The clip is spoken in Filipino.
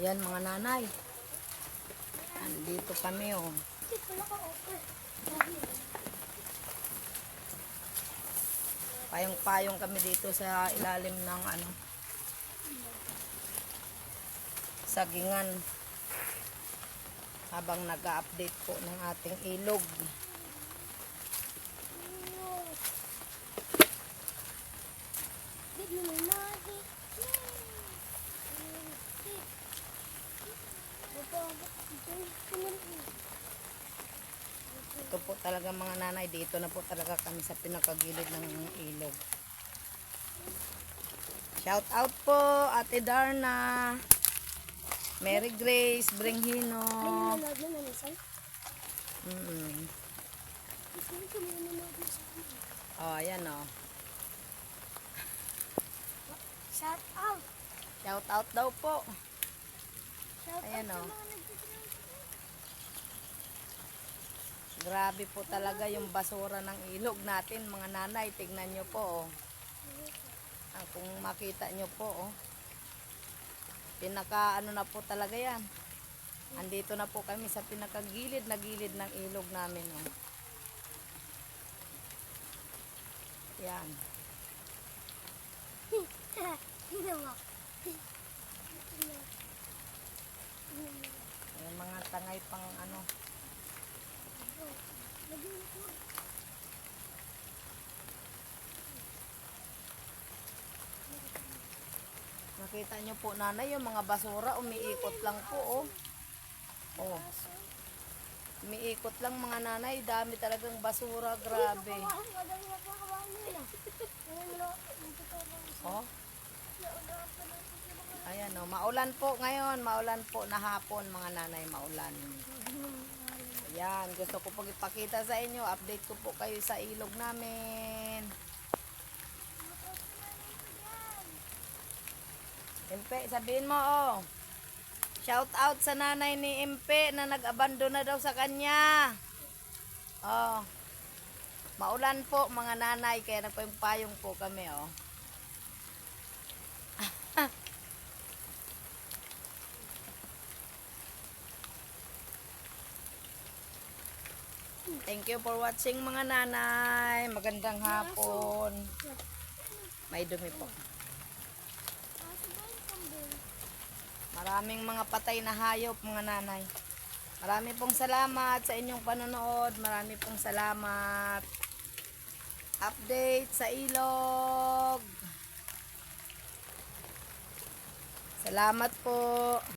Ayan mga nanay. Andito kami oh. Payong-payong kami dito sa ilalim ng ano. Sagingan. Habang nag-update po ng ating ilog. Ito po talaga mga nanay, dito na po talaga kami sa pinakagilid ng ilog. Shout out po, Ate Darna. Mary Grace, Bringhino. Mm. Oh, ayan oh. Shout out! Shout out daw po. Ayan, out oh. Grabe po talaga yung basura ng ilog natin, mga nanay. Tignan nyo po, oh. Ah, kung makita nyo po, oh. Pinaka, ano na po talaga yan. Andito na po kami sa pinakagilid na gilid ng ilog namin, oh. Yan. Tingnan mo. Yung mga tangay pang ano. Nakita nyo po nanay, yung mga basura umiikot lang po oh. Oh. Umiikot lang mga nanay, dami talagang basura, grabe. Oh. Ayan oh, maulan po ngayon, maulan po na hapon mga nanay, maulan. Ayan, gusto ko pong ipakita sa inyo, update ko po kayo sa ilog namin. Impe, sabihin mo oh. Shout out sa nanay ni Impe na nag-abandon na daw sa kanya. Oh. Maulan po mga nanay kaya nagpayong po kami oh. Thank you for watching mga nanay. Magandang hapon. May dumi po. Maraming mga patay na hayop mga nanay. Marami pong salamat sa inyong panonood. Marami pong salamat. Update sa ilog. Salamat po.